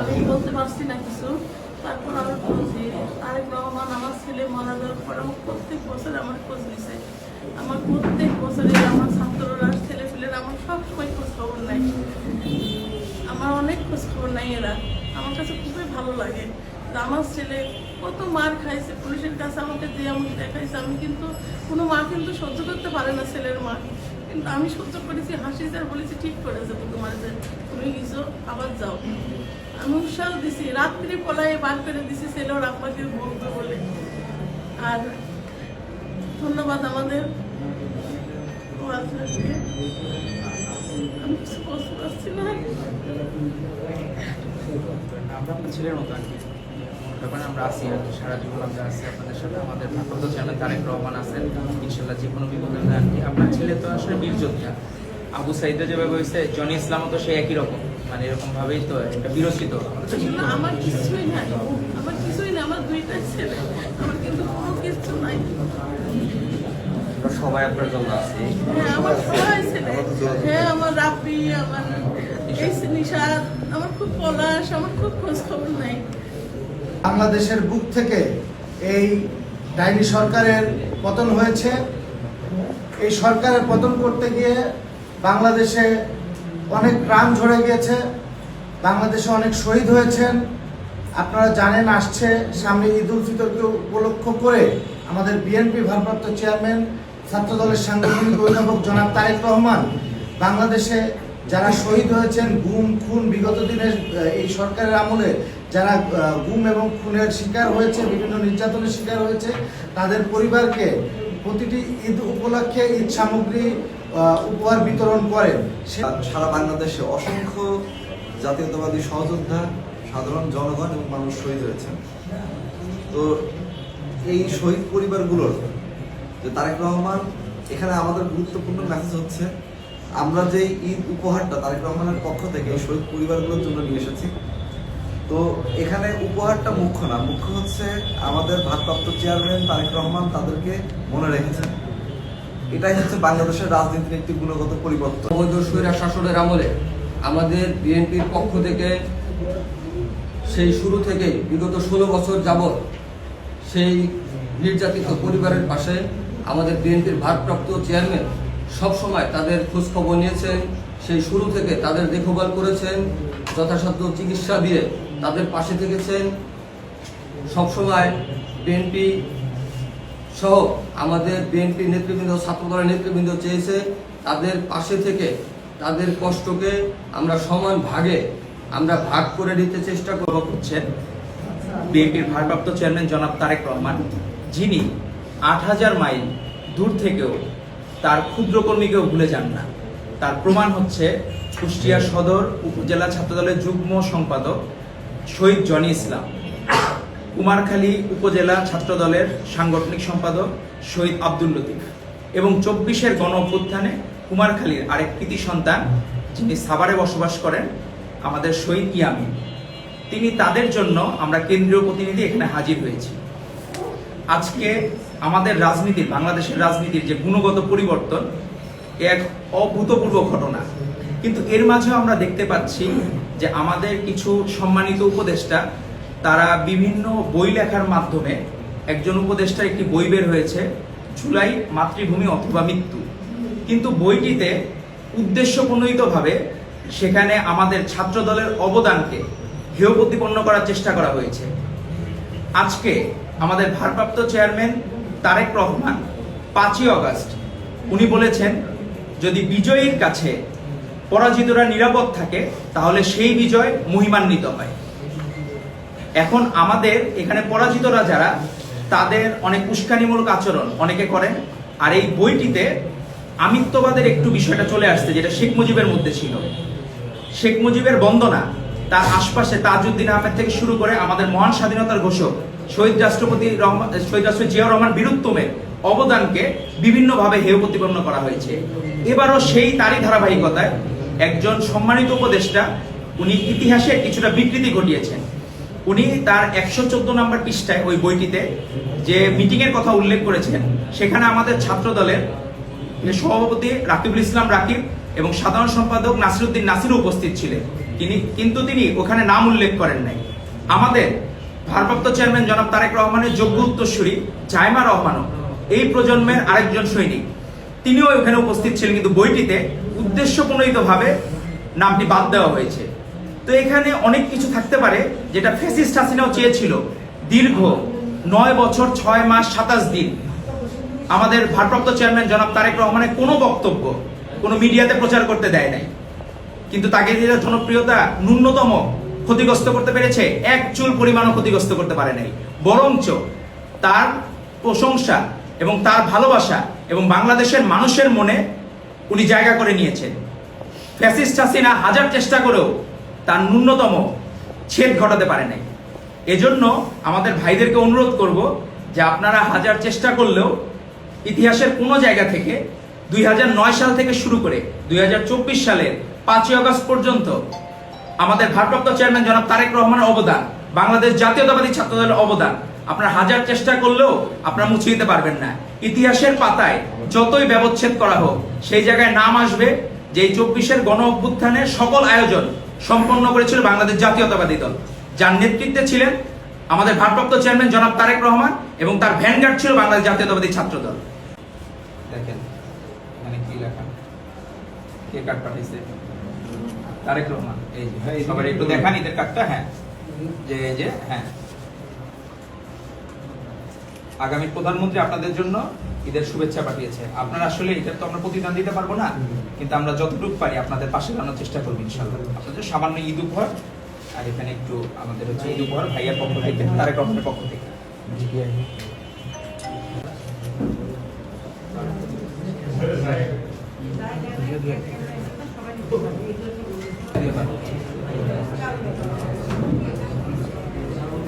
আমি বলতে পারছি না কিছু। তারপর আমি বলছি তারেক রহমান আমার ছেলে মারা যাওয়ার পর আমার প্রত্যেক বছর আমার খোঁজ নিছে। আমার প্রত্যেক বছরে আমার ছাত্ররা ছেলে পেলেরা আমার সব সময় খোঁজ খবর নাই আমার অনেক খোঁজ খবর নাই এরা। আমার কাছে খুবই ভালো লাগে। যে আমার ছেলে কত মার খাইছে, পুলিশের কাছে আমাকে দিয়ে আমাকে দেখাইছে, আমি কিন্তু, কোনো মা কিন্তু সহ্য করতে পারে না ছেলের মা। কিন্তু আমি সহ্য করেছি, হাসি আর বলেছি, ঠিক করেছে তোমার যে তুমি কিছু আবার যাও। আমি উৎসাহ দিছি, রাত্রি পলায় বার করে দিছি ছেলে ওর আব্বাকে বলবে বলে। আর ধন্যবাদ আমাদের। আমি কিছু বলতে আপনার আর কি। আমরা আছি সারা জীবন আমরা আছি আপনাদের সাথে। আমাদের ভারপ্রাপ্ত চ্যানেল তারেক রহমান আছেন। ইনশাল্লাহ যে কোনো বিপদে কি আপনার ছেলে তো আসলে বীর যোদ্ধা আবু সাইদা যেভাবে হয়েছে জনি ইসলামও তো সে একই রকম। মানে এরকম ভাবেই তো একটা বিরোচিত। আমার কিছুই নাই আমার কিছুই নাই আমার দুইটাই ছেলে আমার কিন্তু কোনো কিছু নাই। সবাই আপনার জন্য আছি। হ্যাঁ আমার সবাই ছেলে। হ্যাঁ আমার রাব্বি আমার নিশাদ আমার খুব পলাশ আমার খুব খোঁজ খবর নাই। বাংলাদেশের বুক থেকে এই ডাইনি সরকারের পতন হয়েছে। এই সরকারের পতন করতে গিয়ে বাংলাদেশে অনেক প্রাণ ঝরে গিয়েছে, বাংলাদেশে অনেক শহীদ হয়েছেন। আপনারা জানেন, আসছে সামনে ঈদ উল ফিতরকে উপলক্ষ করে আমাদের বিএনপি ভারপ্রাপ্ত চেয়ারম্যান, ছাত্রদলের সাংগঠনিক অভিভাবক জনাব তারেক রহমান, বাংলাদেশে যারা শহীদ হয়েছেন, গুম, খুন বিগত দিনের এই সরকারের আমলে যারা গুম এবং খুনের শিকার হয়েছে, বিভিন্ন নির্যাতনের শিকার হয়েছে, তাদের পরিবারকে প্রতিটি ঈদ উপলক্ষে ঈদ সামগ্রী উপহার বিতরণ করেন। সারা বাংলাদেশে অসংখ্য জাতীয়তাবাদী সহযোদ্ধা, সাধারণ জনগণ এবং মানুষ শহীদ হয়েছেন। তো এই শহীদ পরিবারগুলোর, যে তারেক রহমান, এখানে আমাদের গুরুত্বপূর্ণ মেসেজ হচ্ছে, আমরা যে ঈদ উপহারটা তারেক রহমানের পক্ষ থেকে শহীদ পরিবারগুলোর জন্য নিয়ে এসেছি তো এখানে উপহারটা মুখ্য না, মুখ্য হচ্ছে আমাদের ভারপ্রাপ্ত চেয়ারম্যান তারেক রহমান তাদেরকে মনে রেখেছেন। এটাই হচ্ছে বাংলাদেশের রাজনীতির একটি গুণগত পরিবর্তন। অবৈধ শাসনের আমলে আমাদের বিএনপির পক্ষ থেকে সেই শুরু থেকে বিগত ষোলো বছর যাবৎ সেই নির্যাতিত পরিবারের পাশে আমাদের বিএনপির ভারপ্রাপ্ত চেয়ারম্যান সবসময় তাদের খোঁজখবর নিয়েছেন, সেই শুরু থেকে তাদের দেখভাল করেছেন, যথাসাধ্য চিকিৎসা দিয়ে তাদের পাশে থেকেছেন সবসময় বিএনপি সহ আমাদের বিএনপি নেতৃবৃন্দ, ছাত্রদলের নেতৃবৃন্দ চেয়েছে তাদের পাশে থেকে তাদের কষ্টকে আমরা সমান ভাগে আমরা ভাগ করে নিতে চেষ্টা করব। হচ্ছেন বিএনপির ভারপ্রাপ্ত চেয়ারম্যান জনাব তারেক রহমান, যিনি আট হাজার মাইল দূর থেকেও তার ক্ষুদ্র কর্মীকেও ভুলে যান না। তার প্রমাণ হচ্ছে কুষ্টিয়া সদর উপজেলা ছাত্রদলের যুগ্ম সম্পাদক শহীদ জনি ইসলাম। কুমারখালী উপজেলা ছাত্রদলের সাংগঠনিক সম্পাদক শহীদ আব্দুল লতিফ এবং চব্বিশের গণ অভ্যুত্থানে কুমারখালীর আরেক কৃতি সন্তান যিনি সাভারে বসবাস করেন, আমাদের শহীদ ইয়ামিন। তিনি তাদের জন্য আমরা কেন্দ্রীয় প্রতিনিধি এখানে হাজির হয়েছি। আজকে আমাদের রাজনীতির বাংলাদেশের রাজনীতির যে গুণগত পরিবর্তন এক অভূতপূর্ব ঘটনা। কিন্তু এর মাঝেও আমরা দেখতে পাচ্ছি যে আমাদের কিছু সম্মানিত উপদেষ্টা, তারা বিভিন্ন বই লেখার মাধ্যমে একজন উপদেষ্টার একটি বই বের হয়েছে, জুলাই মাতৃভূমি অথবা মৃত্যু। কিন্তু বইটিতে উদ্দেশ্য প্রণোদিতভাবে সেখানে আমাদের ছাত্র দলের অবদানকে হেয় প্রতিপন্ন করার চেষ্টা করা হয়েছে। আজকে আমাদের ভারপ্রাপ্ত চেয়ারম্যান তারেক রহমান পাঁচই অগস্ট, উনি বলেছেন, যদি বিজয়ীর কাছে পরাজিতরা নিরাপদ থাকে, তাহলে সেই বিজয় মহিমান্বিত হয়। এখন আমাদের এখানে পরাজিতরা যারা, তাদের অনেক উস্কানিমূলক আচরণ অনেকে করেন, আর এই বইটিতে আমিত্ববাদের একটু বিষয়টা চলে আসছে, যেটা শেখ মুজিবের মধ্যে ছিল। শেখ মুজিবের বন্দনা, তার আশপাশে তাজউদ্দিন আহমেদ থেকে শুরু করে আমাদের মহান স্বাধীনতার ঘোষক, শহীদ রাষ্ট্রপতি শহীদ রাষ্ট্রপতি জিয়াউর রহমান বীরুত্তমের অবদানকে বিভিন্নভাবে হেয় প্রতিপন্ন করা হয়েছে। এবারও সেই তারই ধারাবাহিকতায় একজন সম্মানিত উপদেষ্টা, উনি ইতিহাসে কিছুটা বিকৃতি ঘটিয়েছেন। উনি তার একশো চোদ্দ নম্বর পৃষ্ঠায় ওই বইটিতে যে মিটিং এর কথা উল্লেখ করেছেন, সেখানে আমাদের ছাত্র দলের সভাপতি রাকিবুল ইসলাম রাকিব এবং সাধারণ সম্পাদক নাসিরুদ্দিন নাসিরও উপস্থিত ছিলেন। তিনি, কিন্তু তিনি ওখানে নাম উল্লেখ করেন নাই। আমাদের ভারপ্রাপ্ত চেয়ারম্যান জনাব তারেক রহমানের যোগ্য উত্তরসূরি জাইমা রহমানও এই প্রজন্মের আরেকজন সৈনিক। তিনিও ওখানে উপস্থিত ছিলেন, কিন্তু বইটিতে উদ্দেশ্যপ্রণোদিতভাবে নামটি বাদ দেওয়া হয়েছে। তো এখানে অনেক কিছু থাকতে পারে যেটা ফেসিস্ট হাসিনাও চেয়েছিল। দীর্ঘ নয় বছর, ছয় মাস, সাতাশ দিন। আমাদের ভারপ্রাপ্ত চেয়ারম্যান জনাব তারেক রহমানের কোনো বক্তব্য কোনো মিডিয়াতে প্রচার করতে দেয় নাই। কিন্তু তাকে যে জনপ্রিয়তা ন্যূনতম ক্ষতিগ্রস্ত করতে পেরেছে, এক চুল পরিমাণও ক্ষতিগ্রস্ত করতে পারে নাই। বরঞ্চ তার প্রশংসা এবং তার ভালোবাসা এবং বাংলাদেশের মানুষের মনে উনি জায়গা করে নিয়েছেন। ফ্যাসিস্ট হাসিনা হাজার চেষ্টা করেও তার ন্যূনতম ছেদ ঘটাতে পারে নাই। এজন্য আমাদের ভাইদেরকে অনুরোধ করব যে আপনারা হাজার চেষ্টা করলেও ইতিহাসের কোনো জায়গা থেকে দুই হাজার নয় সাল থেকে শুরু করে দুই হাজার চব্বিশ সালের পাঁচই আগস্ট পর্যন্ত আমাদের ভারপ্রাপ্ত চেয়ারম্যান জনাব তারেক রহমানের অবদান, বাংলাদেশ জাতীয়তাবাদী ছাত্র দলের অবদান, আপনারা হাজার চেষ্টা করলেও আপনারা মুছে দিতে পারবেন না। ইতিহাসের পাতায় যতই ব্যবচ্ছেদ করা হোক, সেই জায়গায় নাম আসবে যে চব্বিশের গণ অভ্যুত্থানের সকল আয়োজন সম্পন্ন করেছিল বাংলাদেশ জাতীয়তাবাদী দল। যার নেতৃত্বে ছিলেন আমাদের ভারপ্রাপ্ত চেয়ারম্যান জনাব তারেক রহমান এবং তার ভ্যানগার্ড ছিল বাংলাদেশ জাতীয়তাবাদী ছাত্র দল। দেখেন, এখানে কি লেখা? কে কার্ড তারেক রহমান। এই সবার একটু দেখান ঈদের কার্ডটা হ্যাঁ। যে যে হ্যাঁ। আগামী প্রধানমন্ত্রী আপনাদের জন্য ঈদের শুভেচ্ছা পাঠিয়েছে। আপনারা আসলে এটা তো আমরা প্রতিদান দিতে পারব না, কিন্তু আমরা যতটুকু পারি আপনাদের পাশে দাঁড়ানোর চেষ্টা করব ইনশাল্লাহ আপনাদের সামান্য ঈদ উপহার, আর এখানে একটু আমাদের হচ্ছে ঈদ উপহার ভাইয়ার পক্ষ থেকে, তারেক রহমানের পক্ষ থেকে।